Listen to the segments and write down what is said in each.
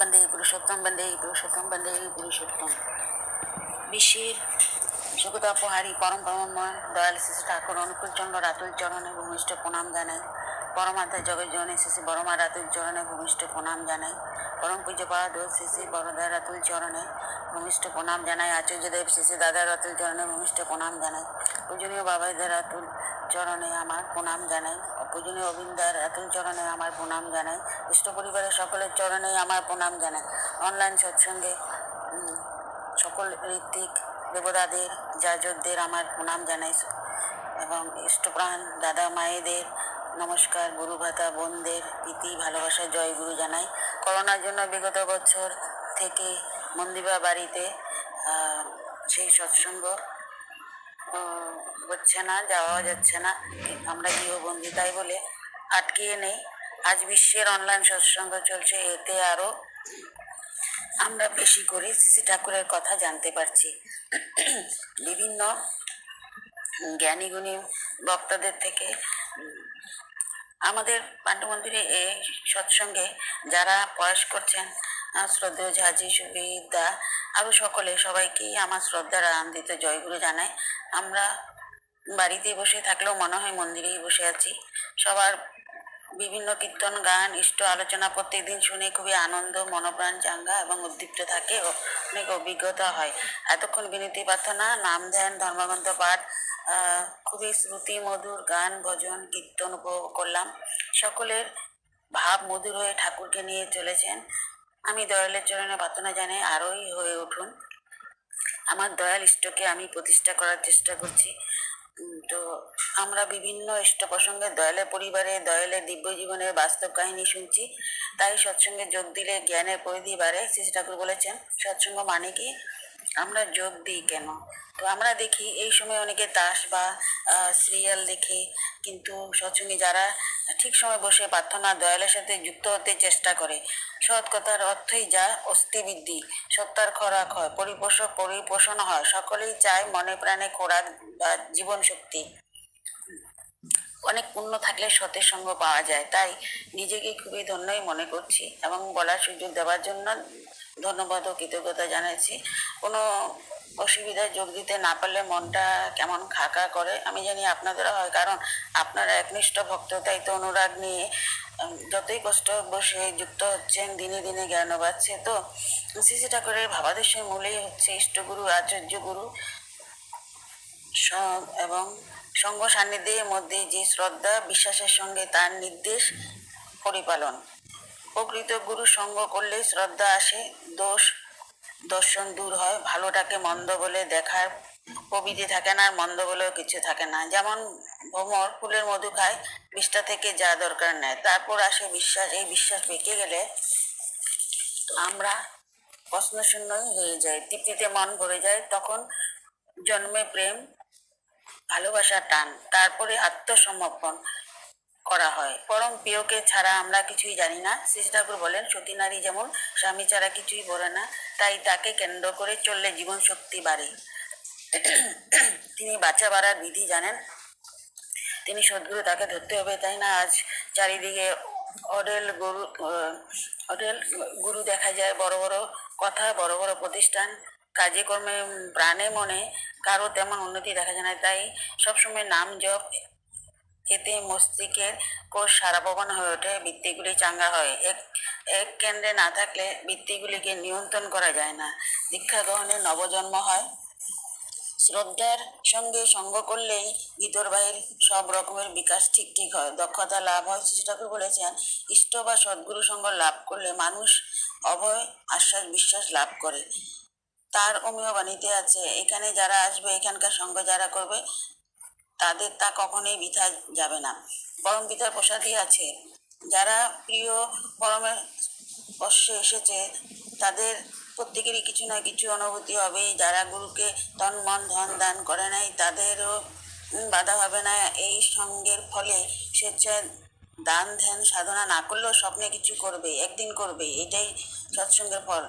বন্দে পুরুষোত্তম বন্দে পুরুষোত্তম বন্দে পুরুষোত্তম। বিশ্বের জগতাপহারী পরম পরমময় দয়াল শিশু ঠাকুর অনুকূলচন্দ্র রাতুল চরণে ভূমিষ্ঠ প্রণাম জানাই পরমাত্মা জগৎ জনে শিশু বরমা রাতুল চরণে ভূমিষ্ঠ প্রণাম জানাই পরম পূজ্যপাদ ও শিশু বরদা রাতুল চরণে ভূমিষ্ঠ প্রণাম জানাই আচার্যদেব শিশু দাদা রাতুল চরণে ভূমিষ্ঠ প্রণাম জানাই পূজনীয় বাবাইদের রাতুল চরণে আমার প্রণাম জানাই। পূজনীয় অবিন্দার রাতুল চরণে আমার প্রণাম জানাই। ইষ্ট পরিবারের সকলের চরণে আমার প্রণাম জানাই। অনলাইন সৎসঙ্গে সকল ঋত্বিক দেবতাদের, যাজকদের আমার প্রণাম জানাই। এবং ইষ্টপ্রাণ দাদা মায়েদের নমস্কার, গুরু ভাতা, বোনদের প্রীতি, ভালোবাসা, জয় গুরু জানাই। করোনার জন্য বিগত বছর থেকে মন্দিবা বাড়িতে সেই সৎসঙ্গ হচ্ছে না, যাওয়া যাচ্ছে না। আমরা গৃহবন্দী, তাই বলে আটকিয়ে নেই। আজ বিশ্বের অনলাইন সৎসঙ্গ চলছে, এতে আরও আমরা বেশি করে শ্রী ঠাকুরের কথা জানতে পারছি। বিভিন্ন জ্ঞানীগুণী বক্তাদের থেকে আমাদের পাণ্ডু মন্দিরে এই সৎসঙ্গে যারা প্রয়াস করছেন শ্রদ্ধেয় ঝাঁঝি, সুবিদা আরও সকলে সবাইকেই আমার শ্রদ্ধার আনন্দিত জয়গুরু জানাই আমরা বাড়িতে বসে থাকলেও মনে হয় মন্দিরেই বসে আছি। সবার বিভিন্ন কীর্তন, গান, ইষ্ট আলোচনা প্রত্যেকদিন শুনে খুবই আনন্দ, মনোপ্রাণ চাঙ্গা এবং উদ্দীপ্ত থাকে ও অনেক অভিজ্ঞতা হয়। এতক্ষণ বিনীতি প্রার্থনা, নাম ধ্যান, ধর্মগ্রন্থ পাঠ খুবই শ্রুতি, মধুর গান, ভজন, কীর্তন উপভোগ করলাম। সকলের ভাব মধুর হয়ে ঠাকুরকে নিয়ে চলেছেন। আমি দয়ালের চরণে প্রার্থনা জানাই আরোই হয়ে উঠুন। আমার দয়াল ইষ্টকে আমি প্রতিষ্ঠা করার চেষ্টা করছি। তো আমরা বিভিন্ন ইষ্ট প্রসঙ্গে দয়ালের পরিবারে, দয়ালের দিব্য জীবনের বাস্তব কাহিনী শুনছি। তাই সৎসঙ্গে যোগ দিলে জ্ঞানের পরিধি বাড়ে শ্রী ঠাকুর বলেছেন, সৎসঙ্গ মানে কি? আমরা যোগ দিই কেন? তো আমরা দেখি এই সময় অনেকে তাস বা সিরিয়াল দেখে কিন্তু সৎসঙ্গে যারা ঠিক সময় বসে প্রার্থনা, দয়ালের সাথে যুক্ত হতে চেষ্টা করে। সৎ কথার অর্থই যা অস্থিবৃদ্ধি সত্যার খোরাক হয়, পরিপোষক, পরিপোষণ হয়। সকলেই চায় মনে প্রাণে খোরাক বা জীবন শক্তি অনেক পুণ্য থাকলে সতের সঙ্গ পাওয়া যায়। তাই নিজেকে খুবই ধন্যই মনে করছি এবং বলার সুযোগ দেওয়ার জন্য ধন্যবাদ ও কৃতজ্ঞতা জানাচ্ছি। কোনো অসুবিধায় যোগ দিতে না পারলে মনটা কেমন খাকা করে, আমি জানি আপনাদেরও হয়, কারণ আপনারা একনিষ্ঠ ভক্ত, তাই তো অনুরাগ নিয়ে যতই কষ্ট বসে যুক্ত হচ্ছেন, দিনে দিনে জ্ঞান বাড়ছে। তো শ্রী ঠাকুরের ভাবাদেশের মূলেই হচ্ছে ইষ্টগুরু আচার্য গুরু এবং সঙ্গ সান্নিধ্যের মধ্যে যে শ্রদ্ধা, বিশ্বাসের সঙ্গে তার নির্দেশ পরিপালন। প্রকৃত গুরু সঙ্গ করলে শ্রদ্ধা আসে, দোষ, দর্শন দূর হয়, ভালোটাকে মন্দ বলে দেখার প্রবৃতি থাকে না, আর মন্দ বলেও কিছু থাকে না। যেমন ভ্রমর ফুলের মধু খায় বিষটা থেকে যা দরকার নেয়, তারপর আসে বিশ্বাস। এই বিশ্বাস পেকে গেলে আমরা প্রশ্নশূন্যই হয়ে যাই, তৃপ্তিতে মন ভরে যায়, তখন জন্মে প্রেম ভালোবাসার টান, তারপরে আত্মসমর্পণ করা হয়। পরম প্রিয়কে ছাড়া আমরা কিছুই জানি না। শ্রী ঠাকুর বলেন, সতী নারী যেমন স্বামী ছাড়া কিছুই বলে না, তাই তাকে কেন্দ্র করে চললে জীবন শক্তি বাড়ে। তিনি বাচ্চা বাড়ার বিধি জানেন। তিনি সদ্গুরু, তাকে ধরতে হবে, তাই না? আজ চারিদিকে অডেল গরু, অডেল গুরু দেখা যায়, বড় বড় কথা, বড় বড় প্রতিষ্ঠান। কাজে কর্মে প্রাণে, মনে কারও তেমন উন্নতি দেখা যায় না। তাই সবসময় নাম জপ, এতে মস্তিষ্কের কোষ সারাপবন হয়ে ওঠে, বৃত্তিগুলি চাঙ্গা হয়। এক এক কেন্দ্রে না থাকলে বৃত্তিগুলিকে নিয়ন্ত্রণ করা যায় না। দীক্ষা গ্রহণে নবজন্ম হয়। শ্রদ্ধার সঙ্গে সঙ্গ করলেই ভিতর বাহির সব রকমের বিকাশ ঠিক ঠিক হয়। দক্ষতা লাভ হয়, শ্রী ঠাকুর বলেছেন, ইষ্ট বা সদ্গুরু সঙ্গ লাভ করলে মানুষ অভয়, আশ্বাস, বিশ্বাস লাভ করে। তার অমীয় বাণীতে আছে। এখানে যারা আসবে, এখানকার সঙ্গ যারা করবে, তাদের তা কখনোই বৃথা যাবে না। পরম পিতার প্রসাদই আছে। যারা প্রিয় পরমের স্পর্শে এসেছে, তাদের প্রত্যেকেরই কিছু না কিছু অনুভূতি হবে যারা গুরুকে তন, মন, ধন দান করে নাই, তাদেরও বাধা হবে না। এই সঙ্গের ফলে স্বেচ্ছায় দান, ধ্যান, সাধনা না করলেও স্বপ্নে কিছু করবে, একদিন করবে। এটাই সৎসঙ্গের ফল।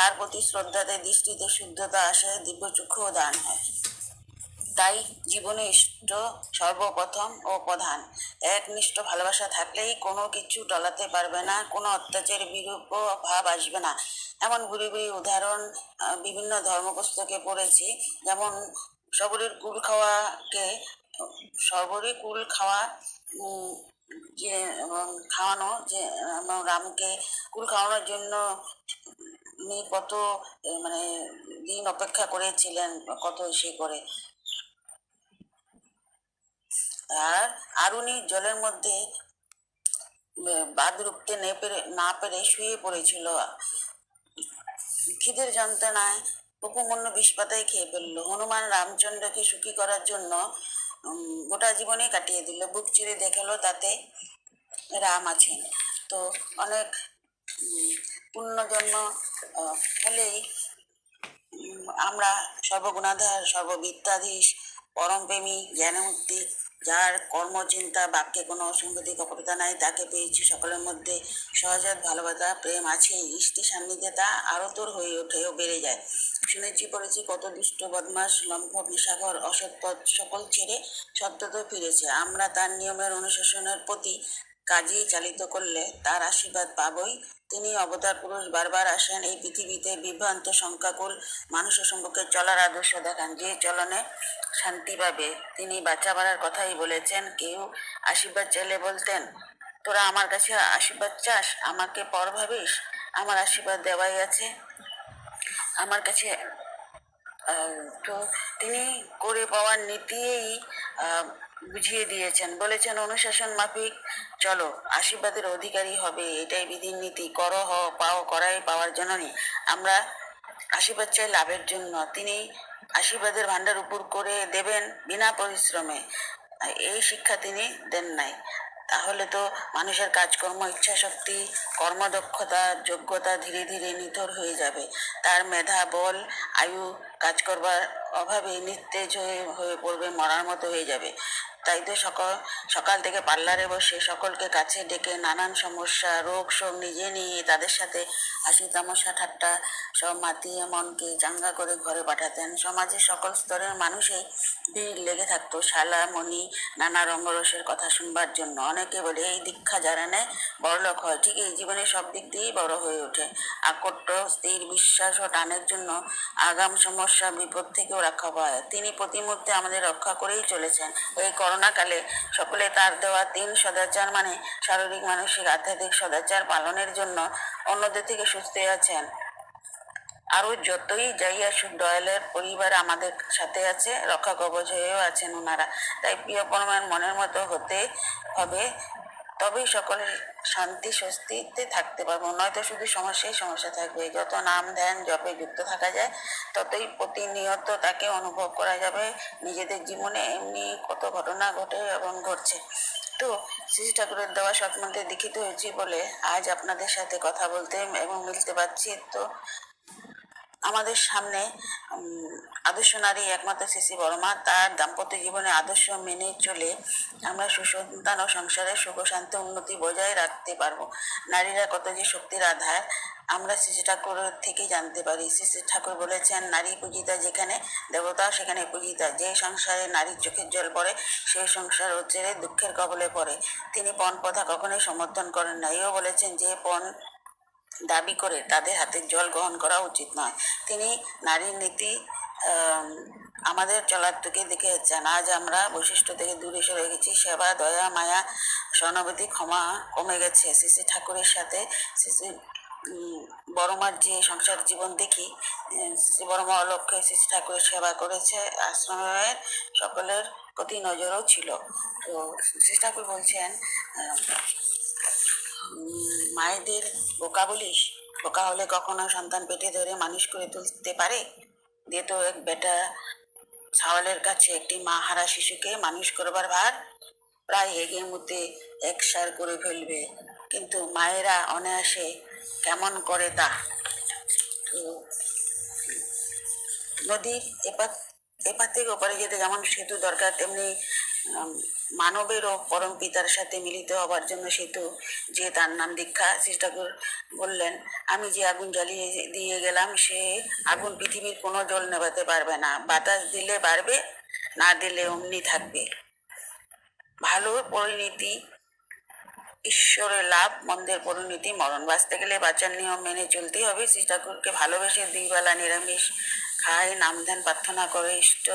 তার প্রতি শ্রদ্ধাতে, দৃষ্টিতে, শুদ্ধতা আসে দিব্য চক্ষুও দান হয়। তাই জীবনে ইষ্ট সর্বপ্রথম ও প্রধান। একনিষ্ঠ ভালোবাসা থাকলেই কোনো কিছু টলাতে পারবে না, কোনো অত্যাচারের বিরূপ ভাব আসবে না। এমন বুড়ি বুড়ি উদাহরণ বিভিন্ন ধর্মপুস্তকে পড়েছি। যেমন, সবরের কুল খাওয়াকে সর্বরই কুল খাওয়া যে খাওয়ানো, যে এবং রামকে কুল খাওয়ানোর জন্য উনি কত মানে দিন অপেক্ষা করেছিলেন কত সে করে। আর আরুনি জলের মধ্যে বাদ রুখতে না পেরে শুয়ে পড়েছিল। খিদের যন্ত্রণায় উপমন্য বিষ পাতায় খেয়ে ফেলল। হনুমান রামচন্দ্রকে সুখী করার জন্য গোটা জীবনে কাটিয়ে দিল। বুক চিরে দেখাল তাতে রাম আছেন। তো অনেক পুণ্যজন্ম হলেই আমরা সর্বগুণাধার সর্ববিদ্যাধীশ পরমপ্রেমী জ্ঞানমূর্তি যার কর্মচিন্তা বাক্যে কোনো অসঙ্গতি, কপটতা নাই, তাকে পেয়েছি সকলের মধ্যে। সহজাত ভালোবাসা, প্রেম আছে, ইষ্টি সান্নিধ্যে তা আরও তোর হয়ে ওঠে ও বেড়ে যায়। শুনেছি, পড়েছি কত দুষ্ট বদমাস লম্ফ নিশাঘর অসৎপথ সকল ছেড়ে সত্যত ফিরেছে। আমরা তার নিয়মের অনুশাসনের প্রতি কাজে চালিত করলে তার আশীর্বাদ পাবই। তিনি অবতার পুরুষ বারবার আসেন। এই পৃথিবীতে বিভ্রান্ত সংখ্যাকুল মানুষের সম্পর্কে চলার আদর্শ দেখান, যে চলনে শান্তি পাবে। তিনি বাচ্চা বাড়ার কথাই বলেছেন, কেউ আশীর্বাদ চাইলে বলতেন, তোরা আমার কাছে আশীর্বাদ চাস? আমাকে পর ভাবিস? আমার আশীর্বাদ দেওয়াই আছে। আমার কাছে তো তিনি করে পাওয়ার নীতিই বুঝিয়ে দিয়েছেন। বলেছেন, অনুশাসন মাফিক, চলো, আশীর্বাদের অধিকারী হবে। এটাই বিধির নীতি কর হ পাও, করাই পাওয়ার জন্য আমরা আশীর্বাদ চাই লাভের জন্য। তিনি আশীর্বাদের ভান্ডার উপর করে দেবেন বিনা পরিশ্রমে। এই শিক্ষা তিনি দেন নাই। তাহলে তো মানুষের কাজকর্ম ইচ্ছা শক্তি কর্মদক্ষতা, যোগ্যতা ধীরে ধীরে নিথর হয়ে যাবে। তার মেধা, বল, আয়ু, কাজ করবার অভাবে নিস্তেজ হয়ে হয়ে পড়বে, মরার মতো হয়ে যাবে। তাই তো সকাল সকাল থেকে পার্লারে বসে সকলকে কাছে ডেকে নানান সমস্যা, রোগ শোক নিজে নিয়ে তাদের সাথে হাসি তামাশা, ঠাট্টা সব মাতিয়ে মনকে চাঙ্গা করে ঘরে পাঠাতেন। সমাজে সকল স্তরের মানুষই ভিড় লেগে থাকতো। শালা, মণি, নানা রঙ্গরসের কথা শুনবার জন্য। অনেকে বলে, এই দীক্ষা যারা নেয়, বড়লোক হয়। ঠিক এই জীবনে সব দিক দিয়েই বড় হয়ে ওঠে। আকট্য স্থির বিশ্বাস ও টানের জন্য আগাম সমস্যা বিপদ থেকেও রক্ষা পায়। তিনি প্রতি মুহূর্তে আমাদের রক্ষা করেই চলেছেন। এই করোনাকালে সকলে তার দেওয়া তিন সদাচার মানে শারীরিক, মানসিক, আধ্যাত্মিক সদাচার পালনের জন্য অন্যদের থেকে সুস্থ আছেন। আরও যতই যাইয়া দয়ালের পরিবার আমাদের সাথে আছে, রক্ষা কবচ হয়েও আছেন ওনারা তাই প্রিয় পরমের মনের মতো হতে হবে। তবেই সকলের শান্তি, স্বস্তিতে থাকতে পারব। নয়তো শুধু সমস্যাই সমস্যা থাকবে। যত নাম ধ্যান জপে যুক্ত থাকা যায়, ততই প্রতিনিয়ত তাকে অনুভব করা যাবে। নিজেদের জীবনে এমনি কত ঘটনা ঘটে এবং ঘটছে। তো শ্রী ঠাকুরের দেওয়া সৎমন্ত্রে দীক্ষিত হয়েছি বলে আজ আপনাদের সাথে কথা বলতে এবং মিলতে পারছি। তো আমাদের সামনে আদর্শ নারী একমাত্র শিশি বর্মা। তার দাম্পত্য জীবনে আদর্শ মেনে চলে আমরা সুসন্তান ও সংসারে সুখ শান্তি উন্নতি বজায় রাখতে পারব। নারীরা কত যে শক্তির আধার, আমরা শ্রী ঠাকুরের থেকে জানতে পারি। শ্রী ঠাকুর বলেছেন, নারী পূজিতা যেখানে দেবতা, সেখানে পূজিতা। যে সংসারে নারীর চোখের জল পড়ে, সেই সংসার হচ্ছে দুঃখের কবলে পড়ে। তিনি পণ প্রথা কখনোই সমর্থন করেন না। এও বলেছেন যে পণ দাবি করে তাদের হাতের জল গ্রহণ করা উচিত নয়। তিনি নারীর নীতি আমাদের চলার থেকে দেখেছেন। আজ আমরা বৈশিষ্ট্য থেকে দূরে সরে গেছি। সেবা, দয়া, মায়া সহানুভূতি ক্ষমা কমে গেছে। শ্রী ঠাকুরের সাথে শ্রী বড়মার যে সংসার জীবন দেখি বড়মা অলক্ষ্যে শ্রী ঠাকুরের সেবা করেছে। আশ্রমের সকলের প্রতি নজরও ছিল। তো শ্রী ঠাকুর বলছেন মায়েদের বোকা বলিস? বোকা হলে কখনো সন্তান পেটে ধরে মানুষ করে তুলতে পারে? দিয়ে তো এক বেটা ছাওয়ালের কাছে একটি মা হারা শিশুকে মানুষ করবার ভার। প্রায় হেগের মধ্যে একসার করে ফেলবে। কিন্তু মায়েরা অনায়াসে কেমন করে তা? নদীর এপার এপার থেকে ওপারে যেতে যেমন সেতু দরকার, তেমনি মানবেরও পরম পিতার সাথে মিলিত হবার জন্য সেতু যে তার নাম দীক্ষা, শ্রী ঠাকুর বললেন, আমি যে আগুন জ্বালিয়ে দিয়ে গেলাম, সে আগুন পৃথিবীর কোনো জল নেবাতে পারবে না। বাতাস দিলে বাড়বে, না দিলে অমনি থাকবে। ভালো পরিণতি ঈশ্বরের লাভ মন্দের পরিণতি মরণ। বাঁচতে গেলে বাঁচার নিয়ম মেনে চলতেই হবে। শ্রী ঠাকুরকে ভালোবেসে দুই বেলা নিরামিষ খায় নাম ধ্যান প্রার্থনা করে ইষ্ট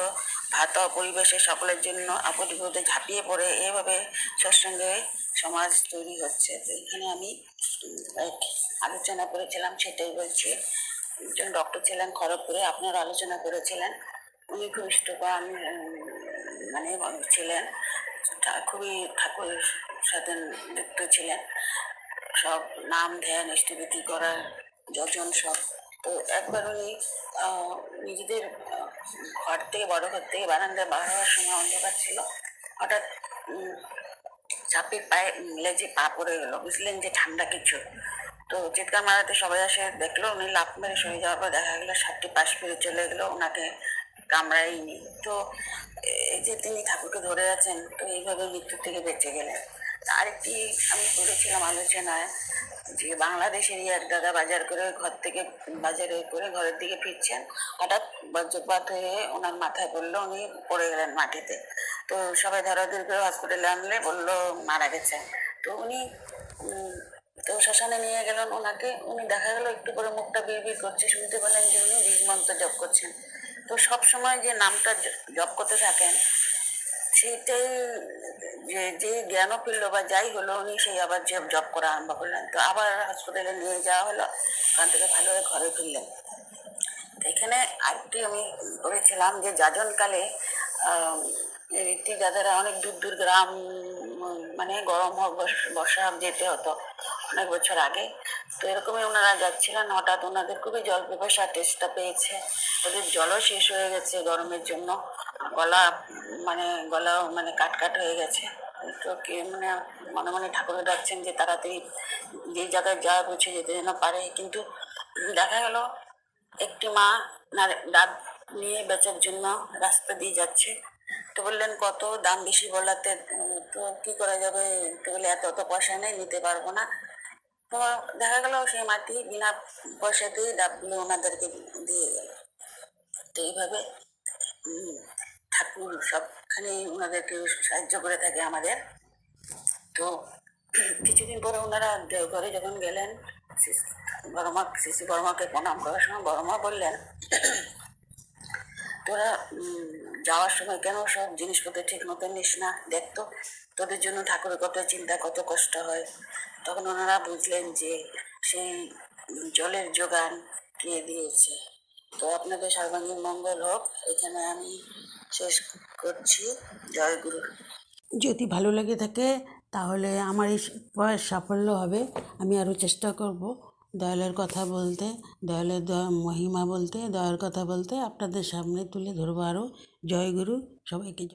ভাত পরিবেশে সকলের জন্য আপদ ঝাঁপিয়ে পড়ে। এভাবে সৎসঙ্গে সমাজ তৈরি হচ্ছে। তো এখানে আমি আলোচনা করেছিলাম সেটাই বলছি। একজন ডক্টর ছিলেন খড়গপুরে আপনারা আলোচনা করেছিলেন। উনি খুব ইষ্টবান উম, মানে ছিলেন। খুবই ঠাকুরের সাথে যুক্ত ছিলেন। সব নাম, ধ্যান ইষ্টভীতি করার যজন সব। তো একবার উনি নিজেদের ঘর থেকে, বড় ঘর থেকে বারান্দায় বার হওয়ার সময় অন্ধকার ছিল। হঠাৎ চাপের পায়ে লেজে পা পড়ে গেল। বুঝলেন যে ঠান্ডা কিছু। তো চিৎকার মারাতে সবাই আসে, দেখল উনি লাফ মেরে সরে যাওয়ার পর দেখা গেলো সাতটি পাশ ফিরে চলে গেলো। ওনাকে কামড়ায়নি তো এই যে তিনি ঠাকুরকে ধরে আছেন, তো এইভাবে মৃত্যু থেকে বেঁচে গেলেন। আরেকটি আমি করেছিলাম আলোচনায় যে বাংলাদেশেরই এক দাদা বাজার করে ঘর থেকে, বাজারে করে ঘরের দিকে ফিরছেন। হঠাৎ বজ্রপাত হয়ে ওনার মাথায় পড়ল, উনি পড়ে গেলেন মাটিতে। তো সবাই ধরাধরি করে হসপিটালে আনলে বলল, মারা গেছে তো উনি তো শ্মশানে নিয়ে গেলেন ওনাকে। উনি দেখা গেল একটু করে মুখটা বিড়বিড় করছে, শুনতে পেলেন যে উনি বীজ মন্ত্র জপ করছেন। তো সব সময় যে নামটা জপ করতে থাকেন, সেইটাই যে যে জ্ঞানও ফিরলো বা যাই হলো উনি সেই আবার যে জব করা আরম্ভ করলেন। তো আবার হসপিটালে নিয়ে যাওয়া হলো, ওখান থেকে ভালো হয়ে ঘরে ফিরলেন। এখানে আরেকটি আমি করেছিলাম যে যাজনকালে দাদারা অনেক দূর দূর গ্রাম মানে গরম হোক বর্ষা হোক যেতে হতো। অনেক বছর আগে। তো এরকমই ওনারা যাচ্ছিলেন, হঠাৎ ওনাদের খুবই জল পিপাসা টেস্টটা পেয়েছে। ওদের জলও শেষ হয়ে গেছে গরমের জন্য। গলা মানে গলাও মানে কাট কাট হয়ে গেছে। তো কে মানে মনে মনে ঠাকুরে ডাকছেন যে তাড়াতাড়ি যে জায়গায় যা পৌঁছে যেতে যেন পারে। কিন্তু দেখা গেল, একটি মা ডাব নিয়ে বেচার জন্য রাস্তা দিয়ে যাচ্ছে। তো বললেন, কত দাম বেশি বলাতে? তো কি করা যাবে? তো বলে এত অত পয়সা নেই, নিতে পারব না। তো দেখা গেল সেই মাটি বিনা পয়সাতেই ডাবগুলো ওনাদেরকে দিয়ে গেল। তো এইভাবে ঠাকুর সবখানে ওনাদেরকে সাহায্য করে থাকে আমাদের। তো কিছুদিন পরে ওনারা দেওঘরে যখন গেলেন বড়মা শিশু বর্মাকে প্রণাম করার সময় বড়মা বললেন, তোরা যাওয়ার সময় কেন সব জিনিসপত্র ঠিক মতো নিস না? দেখতো তোদের জন্য ঠাকুরের কত চিন্তা কত কষ্ট হয়। তখন ওনারা বুঝলেন যে সেই জলের যোগান কে দিয়েছে। তো আপনাদের সর্বাঙ্গীন মঙ্গল হোক। এখানে আমি শেষ করছি। জয় গুরু। যদি ভালো লেগে থাকে, তাহলে আমার এই প্রয়াস সাফল্য হবে। আমি আরও চেষ্টা করব দয়ালের কথা বলতে, দয়ালের দয়া, মহিমা বলতে, দয়ার কথা বলতে আপনাদের সামনে তুলে ধরবো আরও। জয় গুরু। সবাইকে।